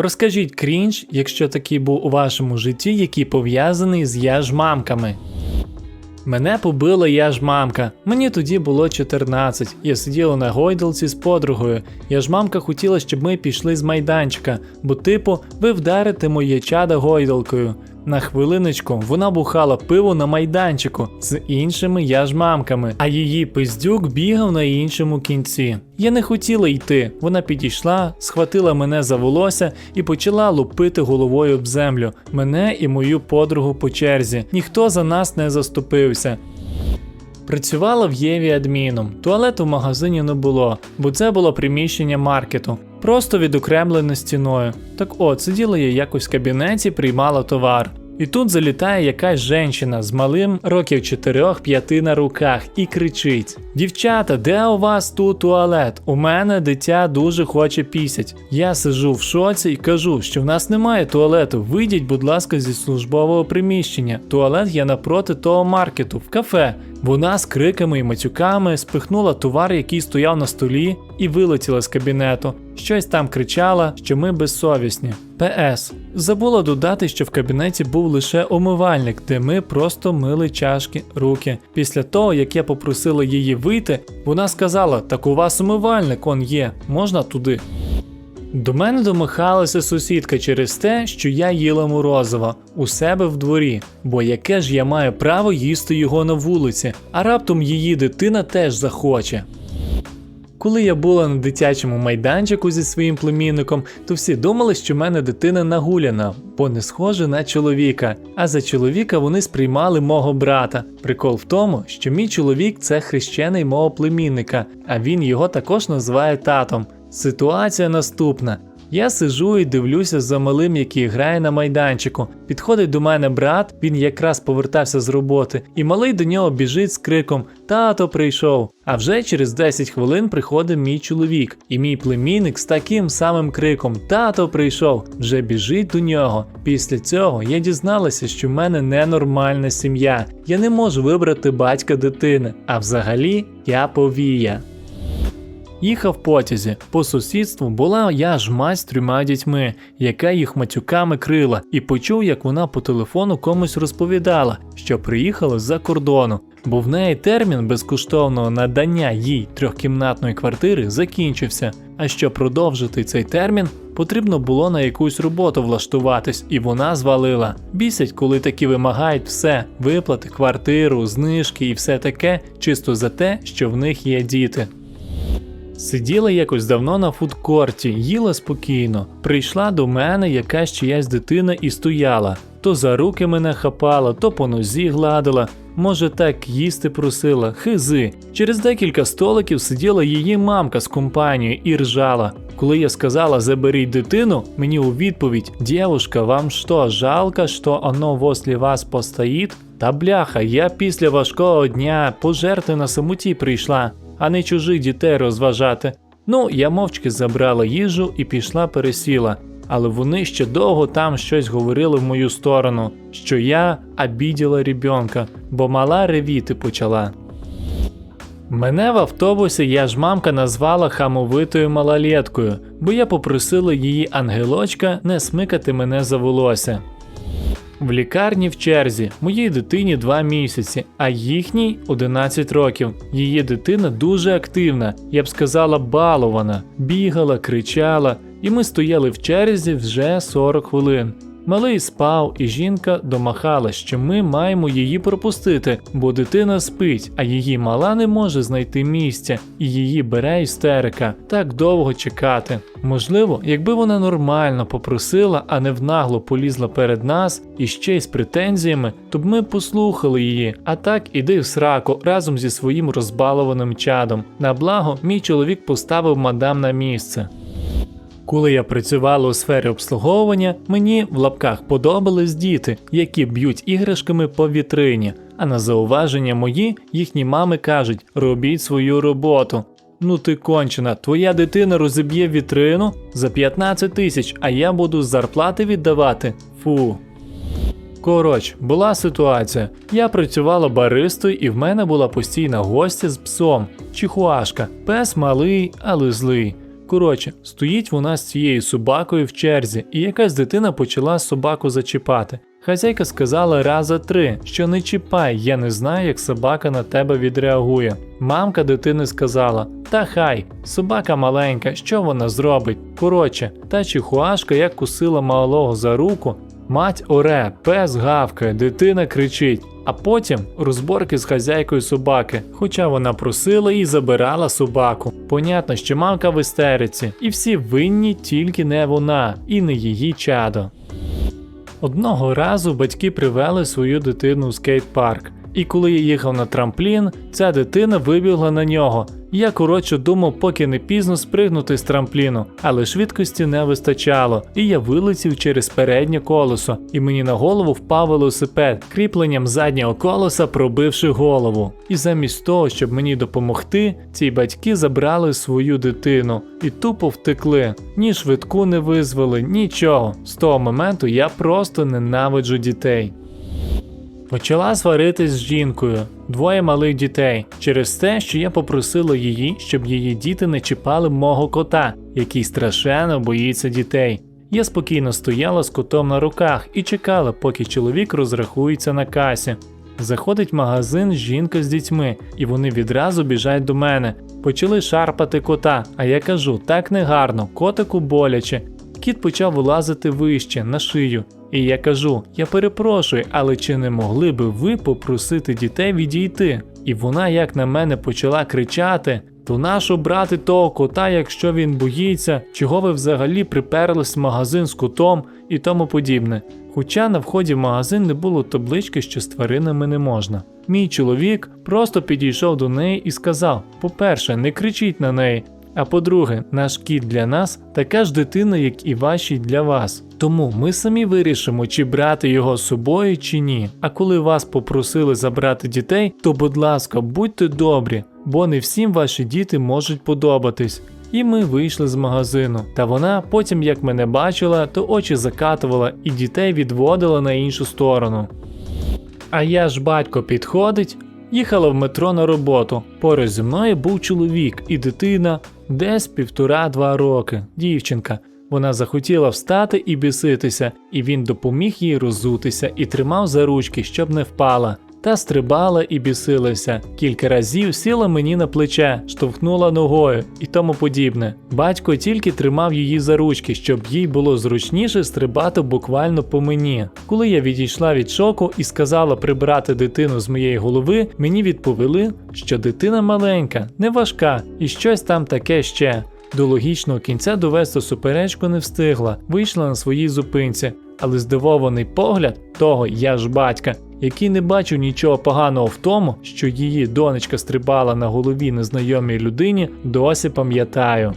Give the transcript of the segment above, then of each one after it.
Розкажіть крінж, якщо такий був у вашому житті, який пов'язаний з я ж мамками. Мене побила я ж мамка. Мені тоді було 14. Я сиділа на гойдалці з подругою. Я ж мамка хотіла, щоб ми пішли з майданчика, бо, типу, ви вдарите моє чада гойдалкою. На хвилиночку вона бухала пиво на майданчику з іншими я ж мамками, а її пиздюк бігав на іншому кінці. Я не хотіла йти. Вона підійшла, схватила мене за волосся і почала лупити головою об землю. Мене і мою подругу по черзі. Ніхто за нас не заступився. Працювала в Єві адміном. Туалету в магазині не було, бо це було приміщення маркету, просто відокремлене стіною. Так от, сиділа я якось в кабінеті, приймала товар. І тут залітає якась жінка з малим років 4-5 на руках і кричить: Дівчата, де у вас тут туалет? У мене дитя дуже хоче пісять. Я сижу в шоці і кажу, що в нас немає туалету. Вийдіть, будь ласка, зі службового приміщення. Туалет є напроти того маркету, в кафе. Вона з криками і матюками спихнула товар, який стояв на столі, і вилетіла з кабінету. Щось там кричала, що ми безсовісні. ПС. Забула додати, що в кабінеті був лише умивальник, де ми просто мили чашки, руки. Після того, як я попросила її вийти, вона сказала: Так у вас умивальник он є, можна туди. До мене домахалася сусідка через те, що я їла морозиво у себе в дворі, бо яке ж я маю право їсти його на вулиці, а раптом її дитина теж захоче. Коли я була на дитячому майданчику зі своїм племінником, то всі думали, що в мене дитина нагуляна, бо не схожа на чоловіка. А за чоловіка вони сприймали мого брата. Прикол в тому, що мій чоловік це хрещений мого племінника, а він його також називає татом. Ситуація наступна. Я сижу і дивлюся за малим, який грає на майданчику. Підходить до мене брат, він якраз повертався з роботи, і малий до нього біжить з криком Тато прийшов. А вже через 10 хвилин приходить мій чоловік, і мій племінник з таким самим криком Тато прийшов вже біжить до нього. Після цього я дізналася, що в мене ненормальна сім'я. Я не можу вибрати батька дитини, а взагалі я повія. Їхав потязі. По сусідству була я ж мать з трьома дітьми, яка їх матюками крила, і почув, як вона по телефону комусь розповідала, що приїхала з-за кордону, бо в неї термін безкоштовного надання їй трьохкімнатної квартири закінчився. А щоб продовжити цей термін, потрібно було на якусь роботу влаштуватись, і вона звалила. Бісять, коли такі вимагають все: виплати, квартиру, знижки і все таке, чисто за те, що в них є діти. Сиділа якось давно на фудкорті, їла спокійно. Прийшла до мене якась чиясь дитина і стояла. То за руки мене хапала, то по нозі гладила. Може, так їсти просила, хизи. Через декілька столиків сиділа її мамка з компанією і ржала. Коли я сказала заберіть дитину, мені у відповідь: Дівушка, вам що, жалко, що оно возле вас постоїть? Та бляха, я після важкого дня пожерти на самоті прийшла а не чужих дітей розважати. Ну, я мовчки забрала їжу і пішла пересіла, але вони ще довго там щось говорили в мою сторону, що я обіділа ребенка, бо мала ревіти почала. Мене в автобусі я ж мамка назвала хамовитою малолеткою, бо я попросила її ангелочка не смикати мене за волосся. В лікарні в черзі моїй дитині 2 місяці, а їхній 11 років. Її дитина дуже активна, я б сказала, балована, бігала, кричала, і ми стояли в черзі вже 40 хвилин. Малий спав, і жінка домахала, що ми маємо її пропустити, бо дитина спить, а її мала не може знайти місця, і її бере істерика. Так довго чекати. Можливо, якби вона нормально попросила, а не внагло полізла перед нас і ще й з претензіями, то б ми послухали її. А так іди в сраку разом зі своїм розбалованим чадом. На благо, мій чоловік поставив мадам на місце. Коли я працювала у сфері обслуговування, мені в лапках подобались діти, які б'ють іграшками по вітрині. А на зауваження мої їхні мами кажуть: робіть свою роботу. Ну ти кончена, твоя дитина розіб'є вітрину за 15 тисяч, а я буду зарплати віддавати. Фу. Коротше, була ситуація. Я працювала баристою, і в мене була постійна гостя з псом, чихуашка, пес малий, але злий. Коротше, стоїть вона з цією собакою в черзі, і якась дитина почала собаку зачіпати. Хазяйка сказала раза три, що не чіпай, я не знаю, як собака на тебе відреагує. Мамка дитини сказала: Та хай, собака маленька, що вона зробить? Коротше, та чихуашка як кусила малого за руку, мать оре, пес гавкає, дитина кричить. А потім розборки з хазяйкою собаки, хоча вона просила і забирала собаку. Понятно, що мамка в істериці, і всі винні тільки не вона, і не її чадо. Одного разу батьки привели свою дитину в скейт-парк, і коли я їхав на трамплін, ця дитина вибігла на нього. Я коротше думав, поки не пізно спригнути з трампліну, але швидкості не вистачало, і я вилетів через переднє колесо, і мені на голову впав велосипед, кріпленням заднього колеса пробивши голову. І замість того, щоб мені допомогти, ці батьки забрали свою дитину і тупо втекли. Ні швидку не визвали, нічого. З того моменту я просто ненавиджу дітей. Почала сваритись з жінкою, двоє малих дітей, через те, що я попросила її, щоб її діти не чіпали мого кота, який страшенно боїться дітей. Я спокійно стояла з котом на руках і чекала, поки чоловік розрахується на касі. Заходить в магазин жінка з дітьми, і вони відразу біжать до мене. Почали шарпати кота, а я кажу, так негарно, котику боляче. Кіт почав вилазити вище на шию. І я кажу: я перепрошую, але чи не могли би ви попросити дітей відійти? І вона як на мене почала кричати: то нащо брати того кота, якщо він боїться, чого ви взагалі приперлись в магазин з котом і тому подібне. Хоча на вході в магазин не було таблички, що з тваринами не можна. Мій чоловік просто підійшов до неї і сказав: по-перше, не кричіть на неї. А по-друге, наш кіт для нас така ж дитина, як і ваші для вас. Тому ми самі вирішимо, чи брати його з собою, чи ні. А коли вас попросили забрати дітей, то будь ласка, будьте добрі, бо не всім ваші діти можуть подобатись. І ми вийшли з магазину. Та вона, потім як мене бачила, то очі закатувала і дітей відводила на іншу сторону. А я ж батько підходить, їхала в метро на роботу. Поруч зі мною був чоловік і дитина десь півтора-два роки, дівчинка. Вона захотіла встати і біситися, і він допоміг їй розутися і тримав за ручки, щоб не впала. Та стрибала і бісилася. Кілька разів сіла мені на плече, штовхнула ногою і тому подібне. Батько тільки тримав її за ручки, щоб їй було зручніше стрибати буквально по мені. Коли я відійшла від шоку і сказала прибрати дитину з моєї голови, мені відповіли, що дитина маленька, не важка і щось там таке ще. До логічного кінця довести суперечку не встигла, вийшла на своїй зупинці, але здивований погляд того я ж батька, який не бачив нічого поганого в тому, що її донечка стрибала на голові незнайомій людині, досі пам'ятаю.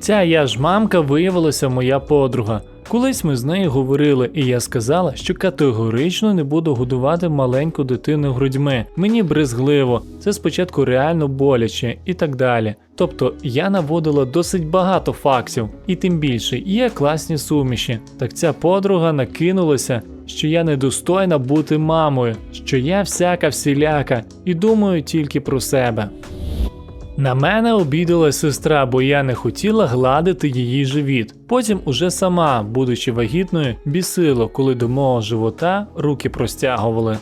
Ця я ж мамка виявилася моя подруга. Колись ми з нею говорили, і я сказала, що категорично не буду годувати маленьку дитину грудьми. Мені брезгливо, це спочатку реально боляче і так далі. Тобто я наводила досить багато фактів, і тим більше є класні суміші. Так ця подруга накинулася, що я недостойна бути мамою, що я всяка всіляка і думаю тільки про себе. На мене обідала сестра, бо я не хотіла гладити її живіт. Потім уже сама, будучи вагітною, бісило, коли до мого живота руки простягували.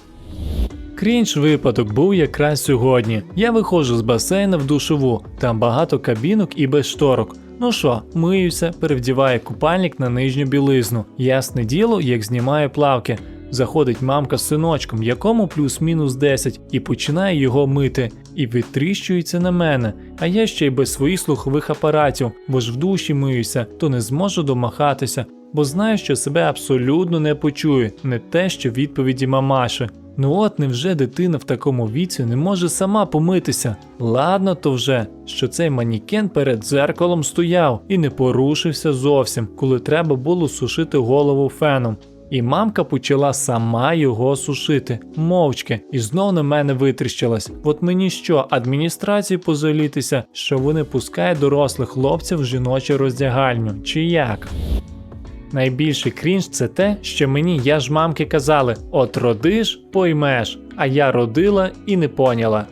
Крінж випадок був якраз сьогодні. Я виходжу з басейна в душову, там багато кабінок і без шторок. Ну що, миюся, перевдіваю купальник на нижню білизну. Ясне діло, як знімаю плавки. Заходить мамка з синочком, якому плюс-мінус 10, і починає його мити, і витріщується на мене. А я ще й без своїх слухових апаратів, бо ж в душі миюся, то не зможу домахатися, бо знаю, що себе абсолютно не почую, не те, що відповіді мамаші. Ну от невже дитина в такому віці не може сама помитися? Ладно, то вже, що цей манікен перед дзеркалом стояв і не порушився зовсім, коли треба було сушити голову феном. І мамка почала сама його сушити, мовчки, і знов на мене витріщилась. От мені що, адміністрації позалітися, що вони пускають дорослих хлопців в жіночу роздягальню, чи як? Найбільший крінж це те, що мені я ж мамки казали: от родиш, поймеш, а я родила і не поняла.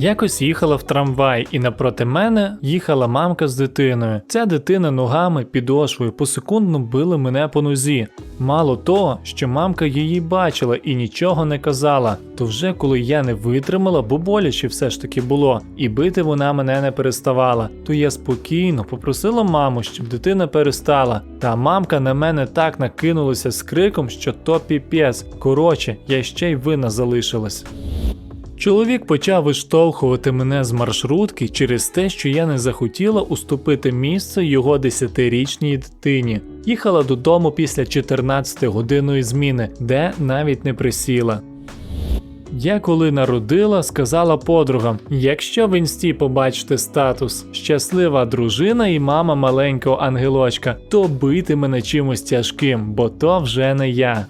Якось їхала в трамвай, і напроти мене їхала мамка з дитиною. Ця дитина ногами, підошвою посекундно била мене по нозі. Мало того, що мамка її бачила і нічого не казала, то вже коли я не витримала, бо боляче все ж таки було, і бити вона мене не переставала, то я спокійно попросила маму, щоб дитина перестала. Та мамка на мене так накинулася з криком, що то піпець. Коротше, я ще й винна залишилась. Чоловік почав виштовхувати мене з маршрутки через те, що я не захотіла уступити місце його 10-річній дитині. Їхала додому після 14-годинної зміни, де навіть не присіла. Я коли народила, сказала подругам: якщо в інсті побачите статус щаслива дружина і мама маленького ангелочка, то бити мене чимось тяжким, бо то вже не я.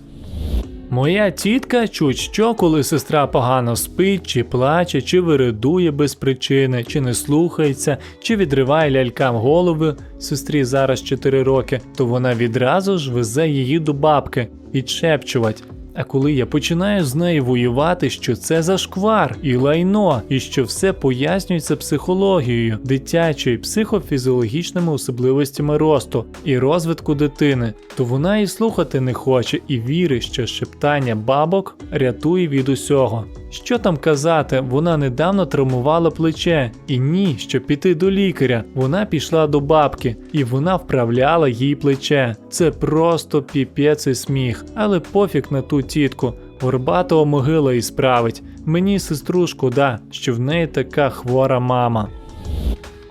Моя тітка чуть що, коли сестра погано спить, чи плаче, чи виридує без причини, чи не слухається, чи відриває лялькам голови, сестрі зараз 4 роки, то вона відразу ж везе її до бабки відшепчувать. А коли я починаю з нею воювати, що це за шквар і лайно, і що все пояснюється психологією, дитячою, психофізіологічними особливостями росту і розвитку дитини, то вона і слухати не хоче і вірить, що шептання бабок рятує від усього. Що там казати, вона недавно травмувала плече, і ні, щоб піти до лікаря. Вона пішла до бабки, і вона вправляла їй плече. Це просто піпець і сміх, але пофіг на ту тітку. Горбатого могила і справить. Мені сестру шкода, що в неї така хвора мама.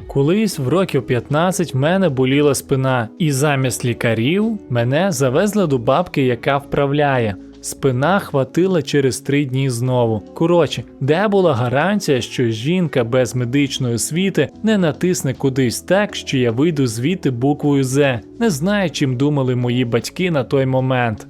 Колись в років 15 в мене боліла спина, і замість лікарів мене завезли до бабки, яка вправляє. Спина хватила через три дні знову. Коротше, де була гарантія, що жінка без медичної освіти не натисне кудись так, що я вийду звідти буквою З. Не знаю, чим думали мої батьки на той момент.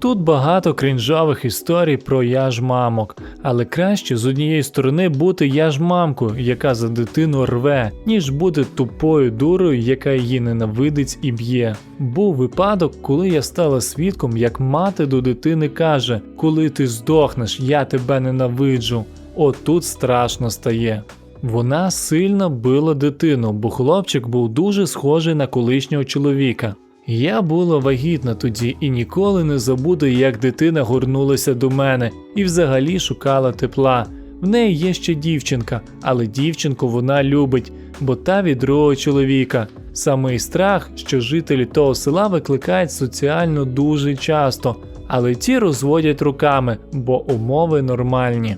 Тут багато крінжових історій про я ж мамок, але краще з однієї сторони бути я ж мамкою, яка за дитину рве, ніж бути тупою дурою, яка її ненавидить і б'є. Був випадок, коли я стала свідком, як мати до дитини каже: Коли ти здохнеш, я тебе ненавиджу. От тут страшно стає. Вона сильно била дитину, бо хлопчик був дуже схожий на колишнього чоловіка. Я була вагітна тоді і ніколи не забуду, як дитина горнулася до мене і взагалі шукала тепла. В неї є ще дівчинка, але дівчинку вона любить, бо та від другого чоловіка. Самий страх, що жителі того села викликають соціально дуже часто, але ті розводять руками, бо умови нормальні.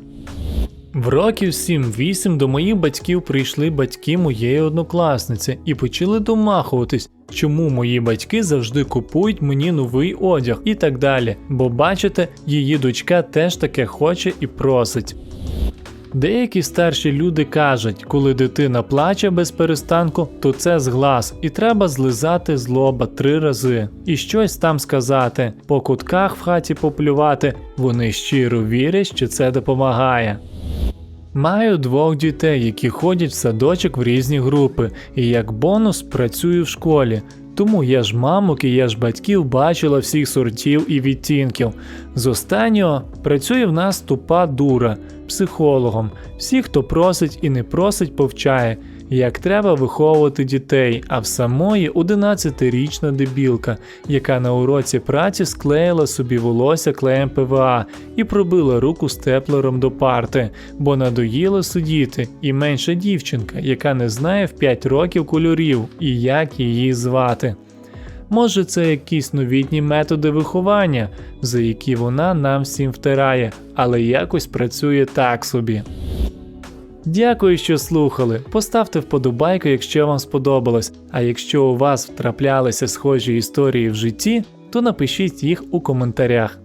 В років 7-8 до моїх батьків прийшли батьки моєї однокласниці і почали домахуватись, чому мої батьки завжди купують мені новий одяг і так далі. Бо бачите, її дочка теж таке хоче і просить. Деякі старші люди кажуть, коли дитина плаче без перестанку, то це зглаз, і треба злизати з лоба три рази і щось там сказати, по кутках в хаті поплювати. Вони щиро вірять, що це допомагає. Маю двох дітей, які ходять в садочок в різні групи, і як бонус працюю в школі. Тому я ж мамок і я ж батьків бачила всіх сортів і відтінків. З останнього працює в нас тупа дура, психологом. Всі, хто просить і не просить, повчає, як треба виховувати дітей, а в самої 11-річна дебілка, яка на уроці праці склеїла собі волосся клеєм ПВА і пробила руку степлером до парти, бо надоїло сидіти, і менша дівчинка, яка не знає в 5 років кольорів і як її звати. Може, це якісь новітні методи виховання, за які вона нам всім втирає, але якось працює так собі. Дякую, що слухали. Поставте вподобайку, якщо вам сподобалось. А якщо у вас втраплялися схожі історії в житті, то напишіть їх у коментарях.